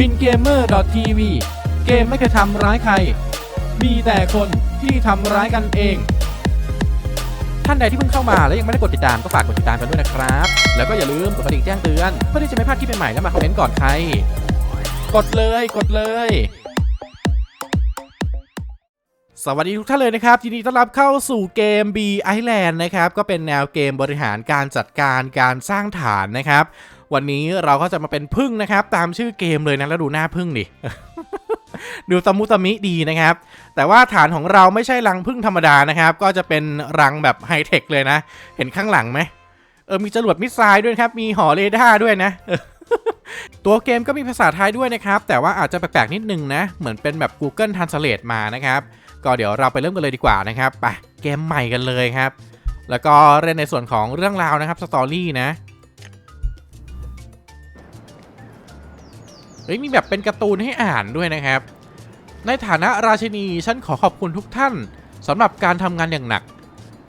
บินเกมเมอร์ TV เกมไม่เคยทำร้ายใคร มีแต่คนที่ทำร้ายกันเอง ท่านใดที่เพิ่งเข้ามาและยังไม่ได้กดติดตามก็ฝากกดติดตามกันด้วยนะครับ แล้วก็อย่าลืมกดกระดิ่งแจ้งเตือนเพื่อที่จะไม่พลาดคลิปใหม่ๆและมาคอมเมนต์ก่อนใคร กดเลยกดเลยสวัสดีทุกท่านเลยนะครับยินดีต้อนรับเข้าสู่เกม B Island นะครับ ก็เป็นแนวเกมบริหารการจัดการการสร้างฐานนะครับ วันนี้เราก็จะมาเป็นพึ่งนะครับ ตามชื่อเกมเลยนะแล้วดูหน้าพึ่งดิดูตะมุตะมิดีนะครับ แต่ว่าฐานของเราไม่ใช่รังพึ่งธรรมดานะครับ ก็จะเป็นรังแบบไฮเทคเลยนะ เห็นข้างหลังไหมเออมีจรวดมิสไซล์ด้วยครับ มีหอเรดาร์ด้วยนะตัวเกมก็มีภาษาไทยด้วยนะครับ แต่ว่าอาจจะแปลกๆนิดนึงนะ เหมือนเป็นแบบ Google Translate มานะครับ ก็เดี๋ยวเราไปเริ่มกันเลยดีกว่านะครับ ไปเกมใหม่กันเลยครับ แล้วก็เล่นในส่วนของเรื่องราวนะครับสตอรี่นะ เฮ้ยมีแบบเป็นการ์ตูนให้อ่านด้วยนะครับ ในฐานะราชินีฉันขอขอบคุณทุกท่านสำหรับการทำงานอย่างหนัก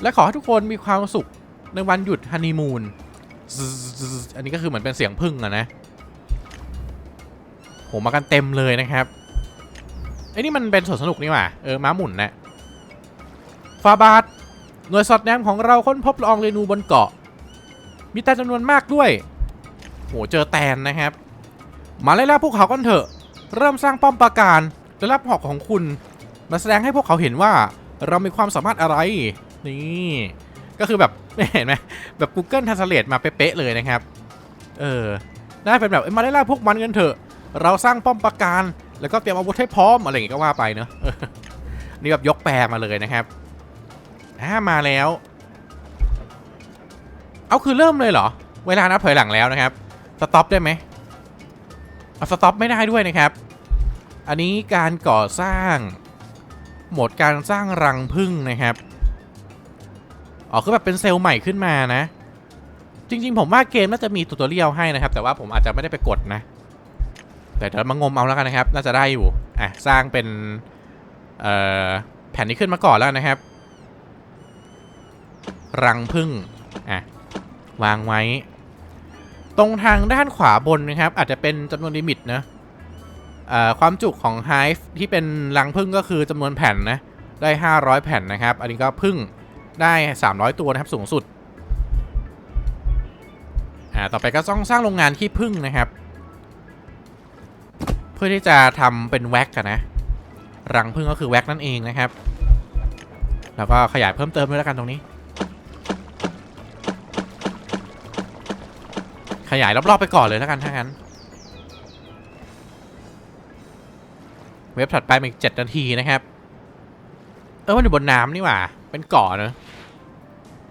และขอให้ทุกคนมีความสุขในวันหยุดฮันนีมูนอันนี้ก็คือเหมือนเป็นเสียงพึ่งอะนะโหมากันเต็มเลยนะครับไอ้นี่มันเป็นสวนสนุกนี่หว่าเออม้าหมุนนะฟาบาดหน่วยสอดแนมของเราค้นพบละอองเรนูบนเกาะ มีแต่จำนวนมากด้วยโหเจอแตนนะครับ มาไล่ล่าพวกเขากันเถอะ เริ่มสร้างป้อมปราการและรับหอกของคุณ มาแสดงให้พวกเขาเห็นว่าเรามีความสามารถอะไร นี่ ก็คือแบบเห็นไหมแบบ Google Translate มาเป๊ะเลยนะครับ เออได้เป็นแบบมาไล่ล่าพวกมันกันเถอะ เราสร้างป้อมปราการ แล้วก็เตรียมอาวุธให้พร้อมอะไรอย่างงี้ก็ว่าไปเนอะนี่แบบยกแปรมาเลยนะครับอ่ามาแล้ว เอาคือเริ่มเลยเหรอ เวลานับถอยหลังแล้วนะครับ สต็อปได้ไหม เอาสต็อปไม่ได้ด้วยนะครับ อันนี้การก่อสร้าง โหมดการสร้างรังพึ่งนะครับอ๋อคือแบบเป็นเซลล์ใหม่ขึ้นมานะ จริง ๆ ผมว่าเกมน่าจะมีตูตอเรียลให้นะครับ แต่ว่าผมอาจจะไม่ได้ไปกดนะ แต่เดี๋ยวมางมเอาแล้วกันนะครับ น่าจะได้อยู่อะสร้างเป็นแผ่นนี้ขึ้นมาก่อนแล้วนะครับ รังพึ่งอะวางไว้ ตรงทางด้านขวาบนนะครับ อาจจะเป็นจำนวนลิมิตนะความจุของ Hive ที่เป็นรังพึ่งก็คือจำนวนแผ่นนะ ได้ 500 แผ่นนะครับ อันนี้ก็พึ่งได้ 300 ตัวนะครับสูงสุด อ่า ต่อไปก็ต้องสร้างโรงงานขี้พึ่งนะครับ เพื่อที่จะทำเป็นแว็กกันนะ รังพึ่งก็คือแว็กนั่นเองนะครับ แล้วก็ขยายเพิ่มเติมด้วยแล้วกันตรงนี้ ยายรอบๆไปก่อนเลยแล้วกันถ้างั้น เว็บถัดไปอีกเจ็ดนาทีนะครับ เออมันอยู่บนน้ำนี่หว่า เป็นเกาะเนอะ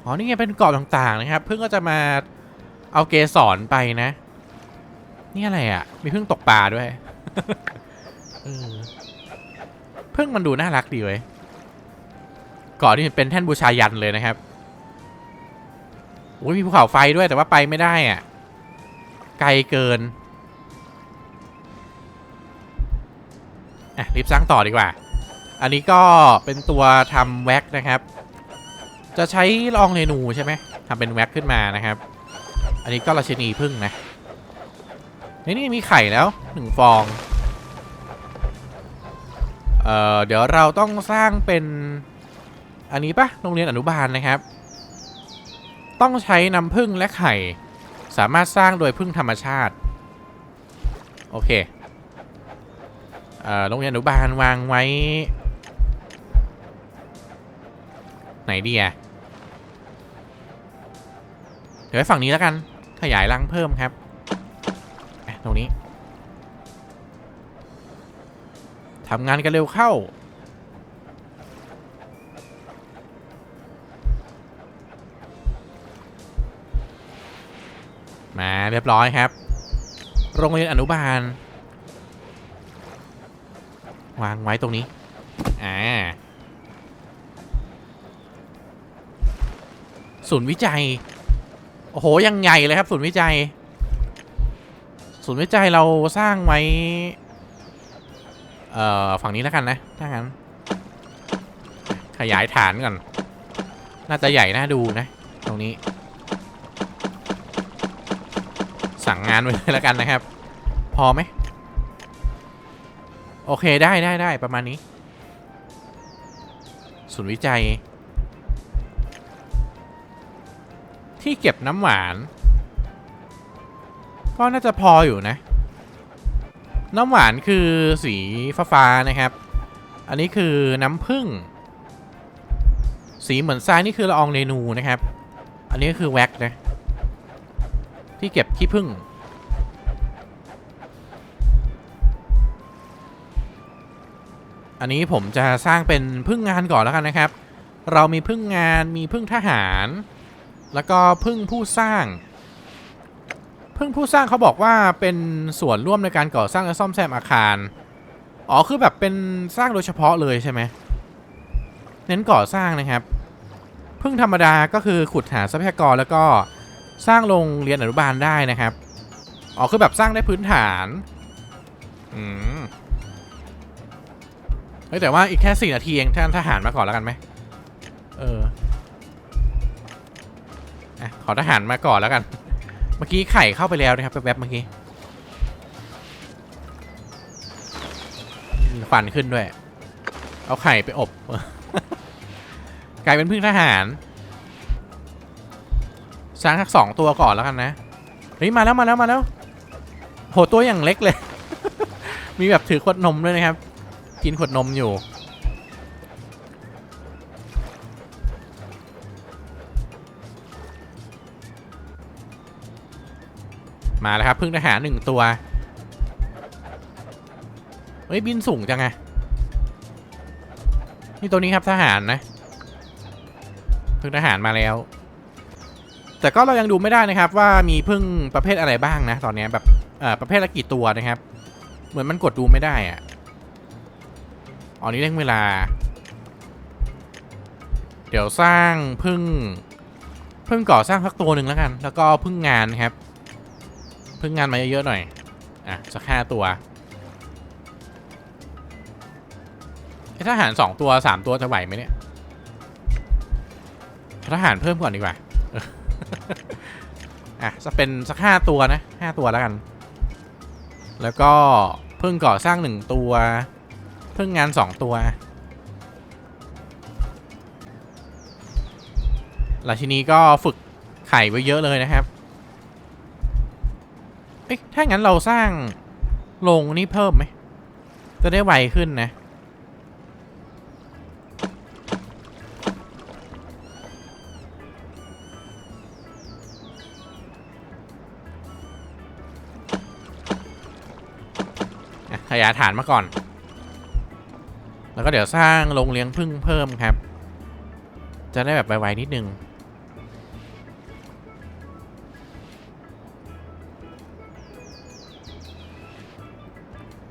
อ๋อนี่ไงเป็นเกาะต่างๆนะครับ เพิ่งก็จะมาเอาเกสรไปนะ นี่อะไรอะ มีเพิ่งตกปลาด้วยเพิ่งมันดูน่ารักดีเว้ยเกาะนี่เป็นแท่นบูชายันเลยนะครับโอ้ยมีภูเขาไฟด้วยแต่ว่าไปไม่ได้อะ ไกลเกินอะรีบสร้างต่อดีกว่า อันนี้ก็เป็นตัวทำแว็กนะครับ จะใช้ลองเรนูใช่ไหมทำเป็นแว็กขึ้นมานะครับ อันนี้ก็ราชินีพึ่งนะนี่นี่มีไข่แล้วหนึ่งฟอง เอ่อ เดี๋ยวเราต้องสร้างเป็นอันนี้ปะโรงเรียนอนุบาลนะครับ ต้องใช้น้ำผึ้งและไข่ สามารถสร้างโดยพึ่งธรรมชาติ โอเคเอ่อโรงเรียนอนุบาลวางไว้ ไหนดีอะเดี๋ยวไว้ฝั่งนี้แล้วกัน ขยายรังเพิ่มครับ ตรงนี้ทำงานกันเร็วเข้า มาเรียบร้อยครับ โรงเรียนอนุบาล วางไว้ตรงนี้ อ่า ศูนย์วิจัย โอ้โห ยังใหญ่เลยครับ ศูนย์วิจัย ศูนย์วิจัยเราสร้างไว้ เอ่อ ฝั่งนี้แล้วกันนะ ถ้างั้น ขยายฐานก่อน น่าจะใหญ่น่าดูนะ ตรงนี้ สั่งงานไว้เลยแล้วกันนะครับ พอไหมโอเคได้ได้ได้ประมาณนี้ศูนย์วิจัย ที่เก็บน้ำหวาน ก็น่าจะพออยู่นะ น้ำหวานคือสีฟ้าๆนะครับ อันนี้คือน้ำผึ้งสีเหมือนทรายนี่คือละอองเรนูนะครับ อันนี้ก็คือแว็กนะ ที่เก็บขี้ผึ้ง อันนี้ผมจะสร้างเป็นพึ่งงานก่อนแล้วกันนะครับ เรามีพึ่งงานมีพึ่งทหาร แล้วก็พึ่งผู้สร้าง พึ่งผู้สร้างเขาบอกว่าเป็นส่วนร่วมในการก่อสร้างและซ่อมแซมอาคาร อ๋อคือแบบเป็นสร้างโดยเฉพาะเลยใช่ไหมเน้นก่อสร้างนะครับ พึ่งธรรมดาก็คือขุดหาทรัพยากรแล้วก็สร้างโรงเรียนอนุบาลได้นะครับ อ๋อคือแบบสร้างได้พื้นฐาน อืม ฮ้ยแต่ว่าอีกแค่สี่นาทีเองท่านทหารมาก่อนแล้วกันไหมเอออะขอทหารมาก่อนแล้วกัน เมื่อกี้ไข่เข้าไปแล้วนะครับแวบๆเมื่อกี้ฟันขึ้นด้วย เอาไข่ไปอบ กลายเป็นพึ่งทหารสร้างทักสองตัวก่อนแล้วกันนะ เฮ้ยมาแล้วมาแล้วมาแล้ว โหตัวอย่างเล็กเลย มีแบบถือขวดนมด้วยนะครับ กินขวดนมอยู่ มาแล้วครับพึ่งทหารหนึ่งตัว เฮ้ย บินสูงจังไงนี่ตัวนี้ครับทหารนะพึ่งทหารมาแล้ว แต่ก็เรายังดูไม่ได้นะครับว่ามีพึ่งประเภทอะไรบ้างนะ ตอนนี้แบบประเภทละกี่ตัวนะครับ เหมือนมันกดดูไม่ได้อะ อ๋อนี่เร่งเวลา เดี๋ยวสร้างพึ่งพึ่งก่อสร้างสักตัวหนึ่งแล้วกัน แล้วก็พึ่งงานครับ พึ่งงานมาเยอะๆหน่อย อะสักห้าตัวทหารสองตัวสามตัวจะไหวไหมเนี่ยทหารเพิ่มก่อนดีกว่า อะจะเป็นสักห้าตัวนะห้าตัวแล้วกัน แล้วก็เพิ่งก่อสร้างหนึ่งตัว เพิ่งงานสองตัวราชินีก็ฝึกไข่ไว้เยอะเลยนะครับ เอ๊ะ ถ้างั้นเราสร้างโรงนี้เพิ่มไหม จะได้ไวขึ้นนะ ขยายฐานมาก่อน แล้วก็เดี๋ยวสร้างโรงเลี้ยงพึ่งเพิ่มครับ จะได้แบบไวๆนิดนึง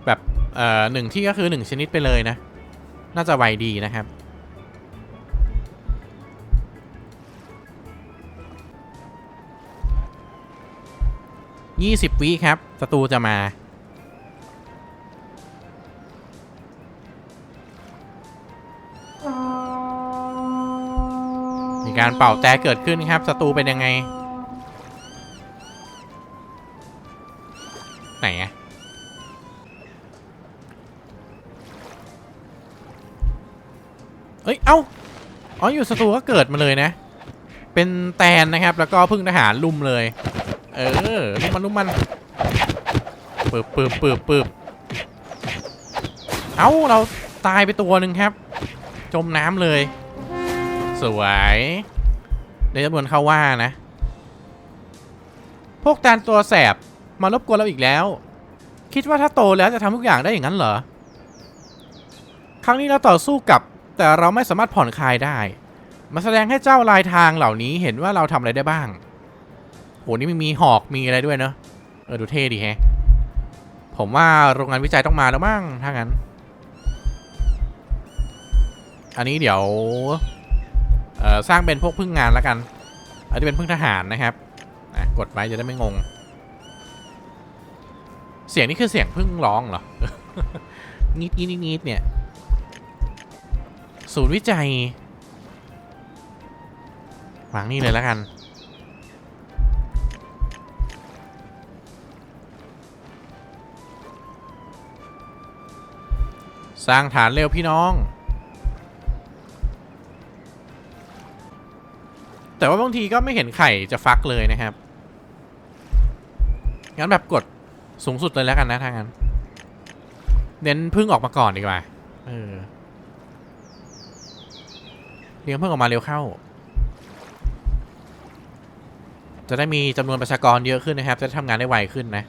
แบบเอ่อหนึ่งที่ก็คือหนึ่งชนิดไปเลยนะ น่าจะไวดีนะครับยี่สิบวิครับศัตรูจะมา การเป่าแต่เกิดขึ้นครับศัตรูเป็นยังไง ไหนอะเอ้ย เอ้า อ๋อ อยู่ศัตรูก็เกิดมาเลยนะ เป็นแตนนะครับ แล้วก็พึ่งทหารลุมเลย เออ ลุมมันลุมมันปืบปืบปืบปืบเอ้า เราตายไปตัวหนึ่งครับ จมน้ำเลย สวย เดี๋ยวจำนวนเขาว่านะ พวกแตนตัวแสบมารบกวนเราอีกแล้ว คิดว่าถ้าโตแล้วจะทำทุกอย่างได้อย่างนั้นเหรอ ครั้งนี้เราต่อสู้กับ แต่เราไม่สามารถผ่อนคลายได้ มาแสดงให้เจ้าลายทางเหล่านี้เห็นว่าเราทำอะไรได้บ้าง โห นี่มีหอกมีอะไรด้วยเนอะเออดูเท่ดีแฮะ ผมว่าโรงงานวิจัยต้องมาแล้วมั้งถ้างั้น อันนี้เดี๋ยว เอ่อสร้างเป็นพวกพึ่งงานแล้วกันอันนี้เป็นพึ่งทหารนะครับอะกดไว้จะได้ไม่งง เสียงนี่คือเสียงพึ่งร้องเหรองีดงีดงีดงีดเนี่ย ศูนย์วิจัยวางนี่เลยแล้วกัน สร้างฐานเร็วพี่น้อง แต่ว่าบางทีก็ไม่เห็นไข่จะฟักเลยนะครับ งั้นแบบกดสูงสุดเลยแล้วกันนะทางนั้น เน้นพึ่งออกมาก่อนดีกว่า เออ เลี้ยงพึ่งออกมาเร็วเข้า จะได้มีจำนวนประชากรเยอะขึ้นนะครับ จะทำงานได้ไวขึ้นนะ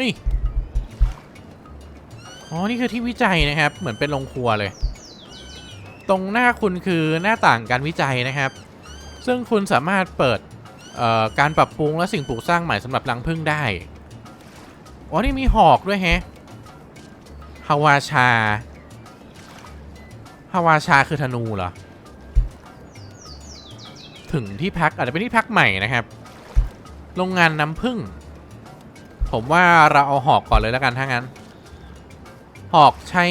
นี่ อ๋อ นี่คือที่วิจัยนะครับ เหมือนเป็นโรงครัวเลย ตรงหน้าคุณคือหน้าต่างการวิจัยนะครับ ซึ่งคุณสามารถเปิดการปรับปรุงและสิ่งปลูกสร้างใหม่สำหรับรังผึ้งได้อ๋อนี่มีหอกด้วยแฮะฮาวาชาฮาวาชาคือธนูเหรอ ถึงที่พักอาจจะเป็นที่พักใหม่นะครับ โรงงานน้ำผึ้งผมว่าเราเอาหอกก่อนเลยแล้วกันถ้างั้น หอกใช้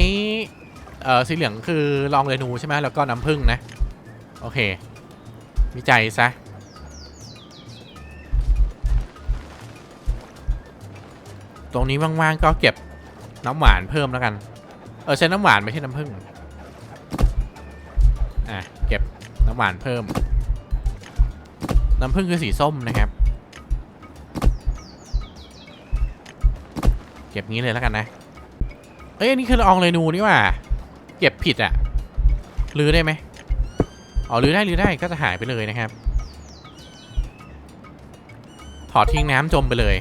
เออสีเหลืองคือลองเรนูใช่ไหมแล้วก็น้ำผึ้งนะ โอเค วิจัยซะตรงนี้ว่างๆก็เก็บน้ำหวานเพิ่มแล้วกัน เออใช้น้ำหวานไม่ใช่น้ำผึ้งอะเก็บน้ำหวานเพิ่ม น้ำผึ้งคือสีส้มนะครับ เก็บงี้เลยแล้วกันนะ เอ้ยอันนี้คือละอองเรนูนี่ว่า เก็บผิดอะรื้อได้ไหมอ๋อรื้อได้รื้อได้ก็จะหายไปเลยนะครับ ถอดทิ้งน้ำจมไปเลย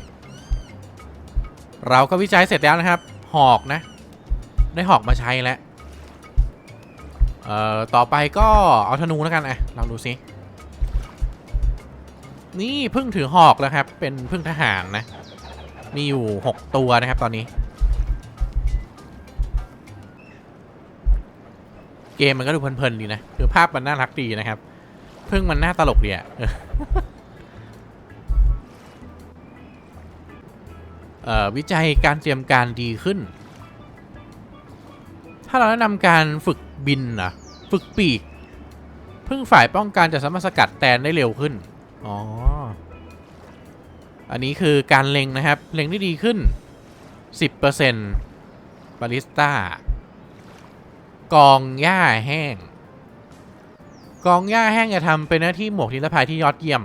เราก็วิจัยเสร็จแล้วนะครับ หอกนะ ได้หอกมาใช้แล้วเอ่อต่อไปก็เอาธนูแล้วกันอะลองดูสินี่เพิ่งถือหอกแล้วครับ เป็นเพิ่งทหารนะ มีอยู่ 6 ตัวนะครับตอนนี้ เกมมันก็ดูเพลินๆดีนะคือภาพมันน่ารักดีนะครับ เพิ่งมันน่าตลกดีอะเออเอ่อวิจัยการเตรียมการดีขึ้น ถ้าเราแนะนำการฝึกบินนะฝึกปีก พึ่งฝ่ายป้องกันจะสามารถสกัดแตนได้เร็วขึ้น อ๋อ อันนี้คือการเล็งนะครับ เล็งได้ดีขึ้น 10%บาลิสต้า กองหญ้าแห้ง กองหญ้าแห้งจะทำเป็นหน้าที่หมวกนิรภัยที่ยอดเยี่ยม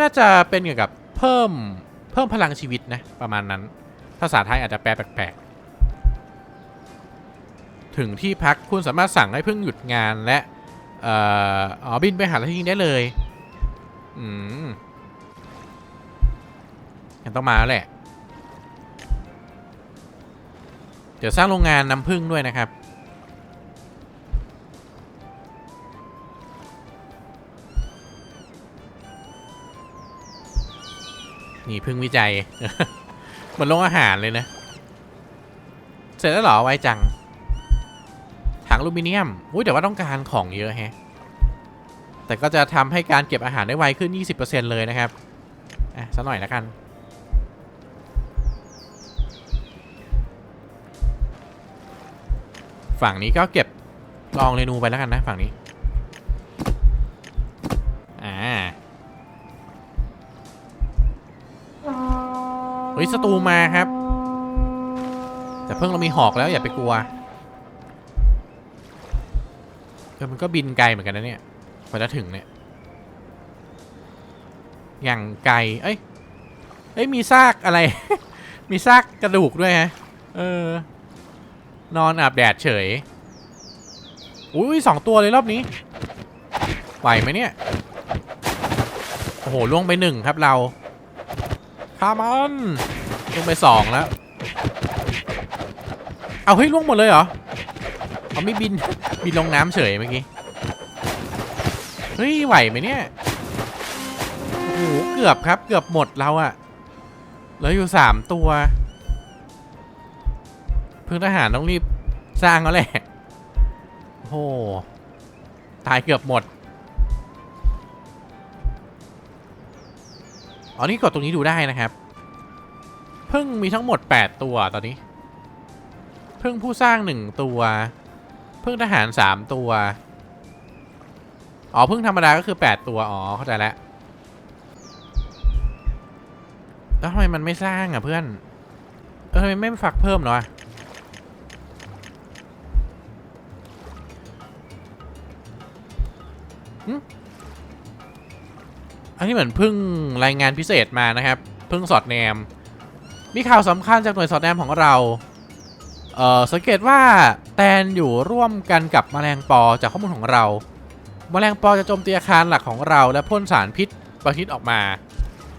น่าจะเป็นเกี่ยวกับเพิ่มเพิ่มพลังชีวิตนะ ประมาณนั้น ภาษาไทยอาจจะแปลแปลกๆ ถึงที่พักคุณสามารถสั่งให้เพิ่งหยุดงานและเอ่ออ๋อบินไปหาที่ยิงได้เลย อืมยังต้องมาแล้วแหละ ดี๋ยวสร้างโรงงานน้ำผึ้งด้วยนะครับ นี่พึ่งวิจัยเหมือนโรงอาหารเลยนะ เสร็จแล้วเหรอไวจัง ถังอลูมิเนียมอุ้ยแต่ว่าต้องการของเยอะแฮะ แต่ก็จะทำให้การเก็บอาหารได้ไวขึ้น 20%เลยนะครับ อะสักหน่อยแล้วกัน ฝั่งนี้ก็เก็บลองเรนูไปแล้วกันนะฝั่งนี้ อ่า เฮ้ยศัตรูมาครับ แต่เพิ่งเรามีหอกแล้วอย่าไปกลัวเออมันก็บินไกลเหมือนกันนะเนี่ยกว่าจะถึงเนี่ย อย่างไกล เอ้ย เอ้ย มีซากอะไร มีซากกระดูกด้วยฮะ เออ นอนอาบแดดเฉย อุ้ยสองตัวเลยรอบนี้ ไหวไหมเนี่ย โอ้โหล่วงไปหนึ่งครับเราคามันล่วงไปสองแล้ว เอาเฮ้ยล่วงหมดเลยเหรอ เอาไม่บิน บินลงน้ำเฉยเมื่อกี้ เฮ้ยไหวไหมเนี่ย โอ้โหเกือบครับเกือบหมดเราอะเหลืออยู่สามตัว เพิ่งทหารต้องรีบสร้างแล้วแหละโอ้โหตายเกือบหมด อ๋อ นี่กดตรงนี้ดูได้นะครับ เพิ่งมีทั้งหมด 8 ตัวตอนนี้ เพิ่งผู้สร้าง 1 ตัว เพิ่งทหาร 3 ตัว อ๋อ เพิ่งธรรมดาก็คือ 8 ตัว อ๋อ เข้าใจแล้ว แล้วทำไมมันไม่สร้างอะเพื่อน เออทำไมไม่ฝักเพิ่มเหรอวะ อันนี้เหมือนเพิ่งรายงานพิเศษมานะครับ เพิ่งสอดแนม มีข่าวสำคัญจากหน่วยสอดแนมของเรา เอ่อสังเกตว่าแตนอยู่ร่วมกันกับแมลงปอจากข้อมูลของเรา แมลงปอจะโจมตีอาคารหลักของเรา และพ่นสารพิษประพิษออกมา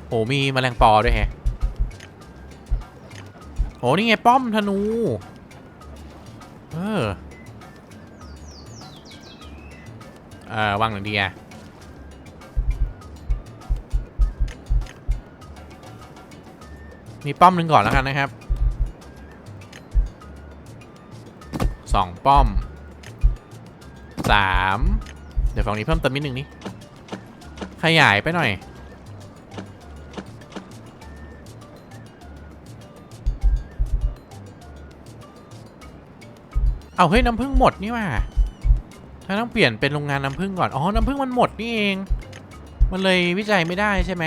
โหมีแมลงปอด้วยแฮะโหนี่ไงป้อมธนู เออ เออวางหนึ่งดีอะมีป้อมหนึ่งก่อนแล้วกันนะครับสองป้อมสามเดี๋ยวฝั่งนี้เพิ่มเติมนิดนึงนี่ขยายไปหน่อยเอาเฮ้ยน้ำผึ้งหมดนี่ว่า ถ้าต้องเปลี่ยนเป็นโรงงานน้ำผึ้งก่อน อ๋อ น้ำผึ้งมันหมดนี่เอง มันเลยวิจัยไม่ได้ใช่ไหม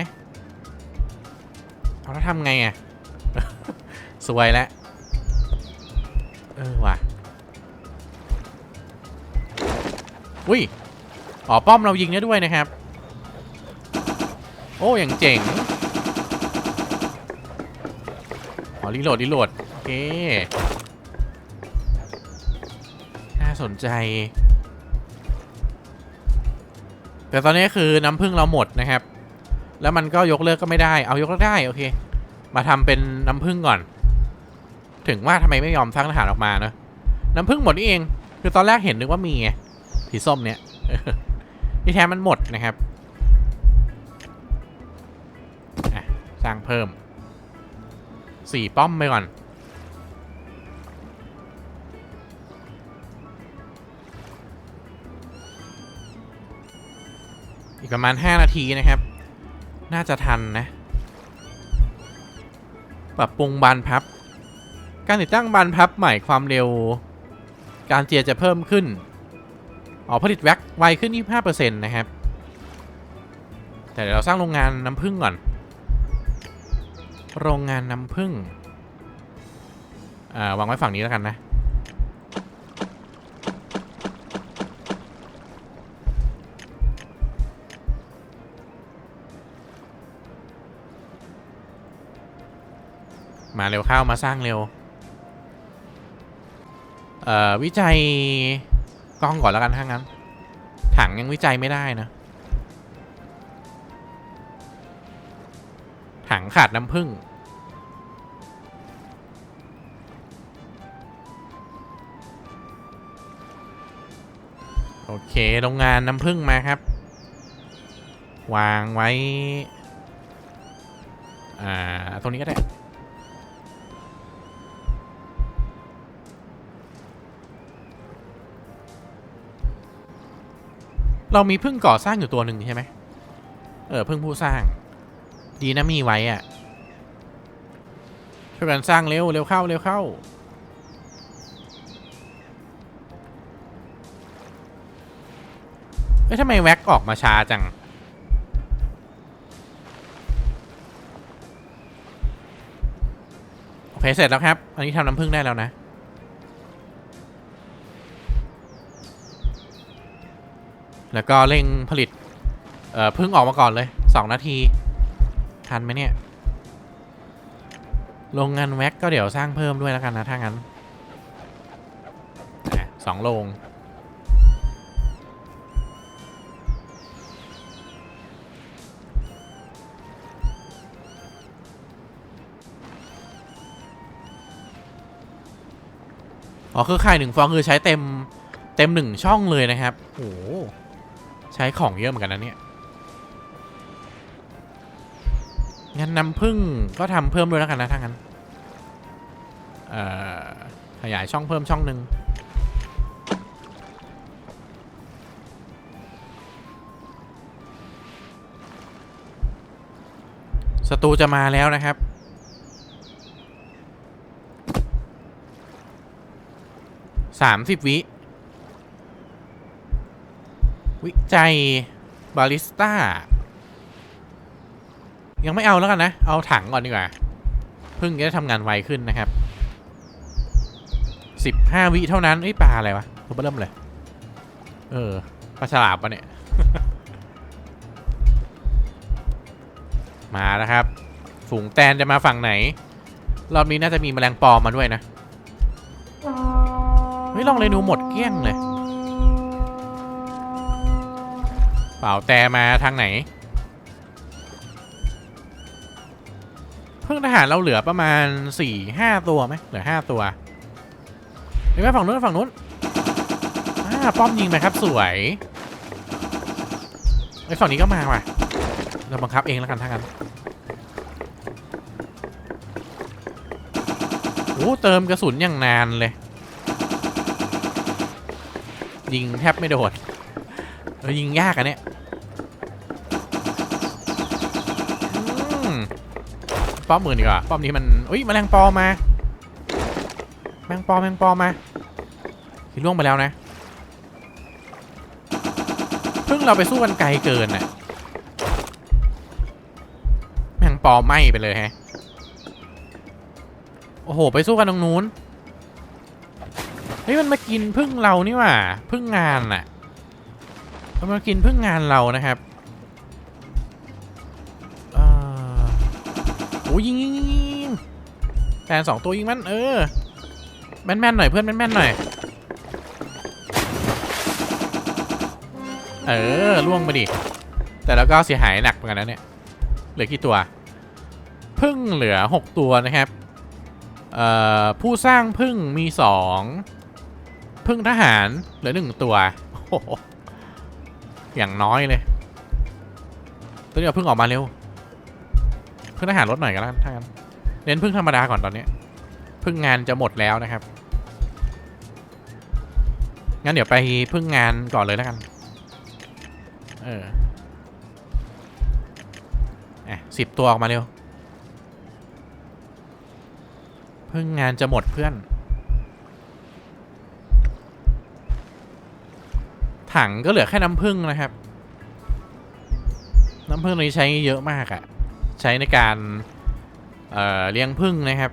เอาแล้วทำไงอะ สวยแล้ว เออว่ะ อุ้ย อ๋อ ป้อมเรายิงได้ด้วยนะครับ โอ้อย่างเจ๋ง อ๋อรีโหลดรีโหลด โอเค น่าสนใจ แต่ตอนนี้คือน้ำผึ้งเราหมดนะครับ แล้วมันก็ยกเลิกก็ไม่ได้ เอายกเลิกได้โอเค มาทำเป็นน้ำผึ้งก่อน ถึงว่าทำไมไม่ยอมสร้างทหารออกมาเนอะน้ำผึ้งหมดนี่เอง คือตอนแรกเห็นนึกว่ามีไงสีส้มเนี้ยที่แท้มันหมดนะครับสร้างเพิ่มสี่ป้อมไปก่อน กประมาณ 5 นาทีนะครับ น่าจะทันนะ ปรับปรุงบานพับ การติดตั้งบานพับใหม่ความเร็ว การเจียจะเพิ่มขึ้น อ๋อผลิตแว็กไวขึ้น 25%นะครับ แต่เดี๋ยวเราสร้างโรงงานน้ำผึ้งก่อน โรงงานน้ำผึ้งอ่าวางไว้ฝั่งนี้แล้วกันนะ มาเร็วเข้ามาสร้างเร็ว เอ่อ วิจัยกล้องก่อนแล้วกันถ้างั้น ถังยังวิจัยไม่ได้นะ ถังขาดน้ำผึ้งโอเค โรงงานน้ำผึ้งมาครับ วางไว้ อ่า ตรงนี้ก็ได้ เรามีพึ่งก่อสร้างอยู่ตัวหนึ่งใช่ไหมเออพึ่งผู้สร้าง ดีนะมีไว้อะช่วยกันสร้างเร็วเร็วเข้าเร็วเข้าเอ้ยทำไมแว็กออกมาช้าจังโอเคเสร็จแล้วครับ อันนี้ทำน้ำผึ้งได้แล้วนะ แล้วก็เร่งผลิต เอ่อพึ่งออกมาก่อนเลย 2 นาที ทันไหมเนี่ย โรงงานแว็กก็เดี๋ยวสร้างเพิ่มด้วยแล้วกันนะ ถ้างั้นสองโรงอ๋อคือไข่หนึ่งฟองคือใช้เต็มเต็มหนึ่งช่องเลยนะครับ โอ้ ใช้ของเยอะเหมือนกันนะเนี่ยงั้นน้ำผึ้งก็ทำเพิ่มด้วยแล้วกันนะถ้างั้นเอ่อขยายช่องเพิ่มช่องหนึ่งศัตรูจะมาแล้วนะครับ สามสิบวิ วิจัยบาลิสต้า ยังไม่เอาแล้วกันนะ เอาถังก่อนดีกว่าพึ่งจะได้ทำงานไวขึ้นนะครับสิบห้าวิเท่านั้นเอ้ปลาอะไรวะตัวเริ่มเลย เออปลาฉลามปะเนี่ย มาแล้วครับ ฝูงแตนจะมาฝั่งไหน รอบนี้น่าจะมีแมลงปอมาด้วยนะ เฮ้ยลองเรนูหมดเกลี้ยงเลย เปล่าแต่มาทางไหน เพิ่งทหารเราเหลือประมาณสี่ห้าตัวไหมเหลือห้าตัวเห็นไหมฝั่งนู้นฝั่งนู้นอ่าป้อมยิงไปครับสวยไอ้ฝั่งนี้ก็มาว่ะเราบังคับเองแล้วกันทั้งนั้นโอ้เติมกระสุนอย่างนานเลย ยิงแทบไม่โดนเออยิงยากอะเนี่ยอืม ป้อมหมื่นดีกว่าป้อมนี้มันอุ้ยแมลงปอมาแมงปอแมงปอมาที่ล่วงไปแล้วนะเพิ่งเราไปสู้กันไกลเกินน่ะแมงปอไหมไปเลยแฮะโอ้โห ไปสู้กันตรงนู้นเฮ้ยมันมากินพึ่งเรานี่ว่าพึ่งงานน่ะมันมากินพึ่งงานเรานะครับ โอ้ยิงยิงยิงยิงแทนสองตัวยิงมันเออแม่นแม่นๆหน่อยเพื่อนแม่นแม่นๆหน่อยเออล่วงไปดิแต่แล้วก็เสียหายหนักเหมือนกันนะเนี่ยเหลือกี่ตัวพึ่งเหลือหกตัวนะครับเอ่อผู้สร้างพึ่งมีสองพึ่งทหารเหลือหนึ่งตัวโอ้โหอย่างน้อยเลยตัวนี้เอาพึ่งออกมาเร็ว พึ่งทหารลดหน่อยก็แล้วถ้างั้นเน้นพึ่งธรรมดาก่อนตอนนี้พึ่งงานจะหมดแล้วนะครับงั้นเดี๋ยวไปพึ่งงานก่อนเลยแล้วกัน เอออะสิบตัวออกมาเร็วพึ่งงานจะหมดเพื่อน ถังก็เหลือแค่น้ำผึ้งนะครับ น้ำผึ้งนี้ใช้เยอะมากอะ ใช้ในการเเลี้ยงผึ้งนะครับ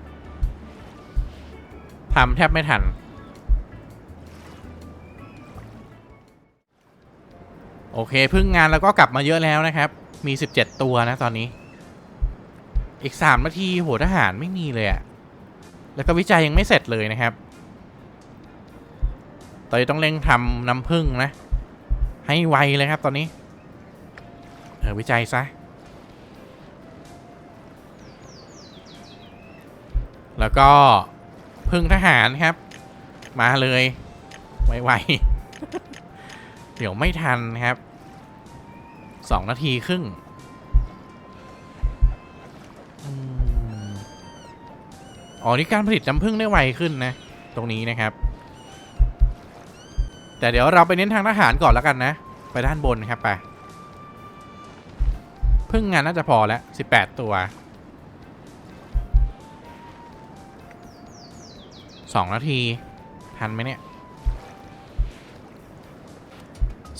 ทำแทบไม่ทัน โอเคพึ่งงานแล้วก็กลับมาเยอะแล้วนะครับ มี 17 ตัวนะตอนนี้ อีก 3 นาทีโหทหารไม่มีเลยอะแล้วก็วิจัยยังไม่เสร็จเลยนะครับตอนนี้ต้องเร่งทำน้ำผึ้งนะ ให้ไวเลยครับตอนนี้ เออวิจัยซะ แล้วก็พึ่งทหารครับ มาเลยไวๆ เดี๋ยวไม่ทันครับสองนาทีครึ่งอ๋อนี่การผลิตน้ำผึ้งได้ไวขึ้นนะ ตรงนี้นะครับ แต่เดี๋ยวเราไปเน้นทางทหารก่อนแล้วกันนะ ไปด้านบนครับไป พึ่งงานน่าจะพอแล้ว 18 ตัว 2นาที ทันไหมเนี่ย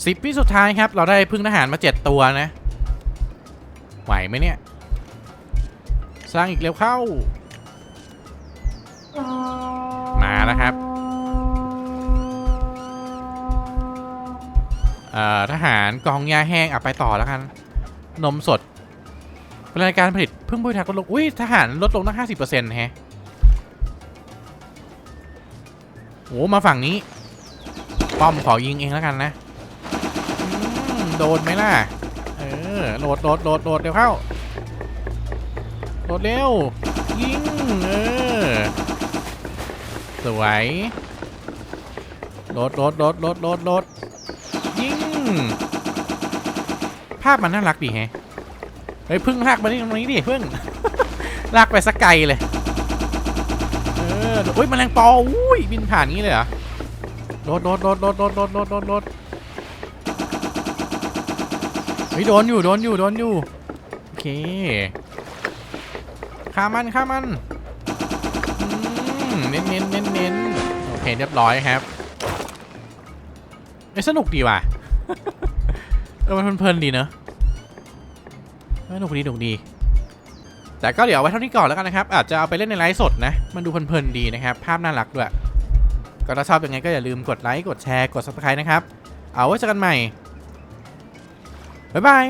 สิบวิสุดท้ายครับ เราได้พึ่งทหารมา7ตัวนะ ไหวไหมเนี่ย สร้างอีกเร็วเข้า มาแล้วครับเอ่อทหารกองยาแห้งอะไปต่อแล้วกัน นมสดรายการผลิตพึ่งพุ้ยทักลดลง อุ้ยทหารลดลงตั้งห้าสิบเปอร์เซ็นต์แฮะ โอ้มาฝั่งนี้ ป้อมขอยิงเองแล้วกันนะโดนไหมล่ะ เออโหลดโหลดโหลดโหลดเร็วเข้าโหลดเร็ว ยิง เออ สวยโหลดโหลดโหลดโหลดโหลดโหลดยิง ภาพมันน่ารักดีแฮะเฮ้ยพึ่งลากมาที่ตรงนี้ดิพึ่งลากไปสักไกลเลย ออโอ้ยแมลงปออุ้ยบินผ่านงี้เลยเหรอโดดโดดโดดโดดโดดโดดโดดโดดโดดเฮ้ยโดนอยู่โดนอยู่โดนอยู่โอเคฆ่ามันฆ่ามันเน้นเน้นเน้นเน้นโอเคเรียบร้อยครับเอ้สนุกดีว่ะเออมันเพลินดีเนอะสนุกดีสนุกดี แต่ก็เดี๋ยวไว้เท่านี้ก่อนแล้วกันนะครับ อาจจะเอาไปเล่นในไลฟ์สดนะ มันดูเพลินๆดีนะครับ ภาพน่ารักด้วย ก็ถ้าชอบยังไงก็อย่าลืมกดไลค์ กดแชร์ กด subscribe นะครับ เอาไว้เจอกันใหม่ บ๊ายบาย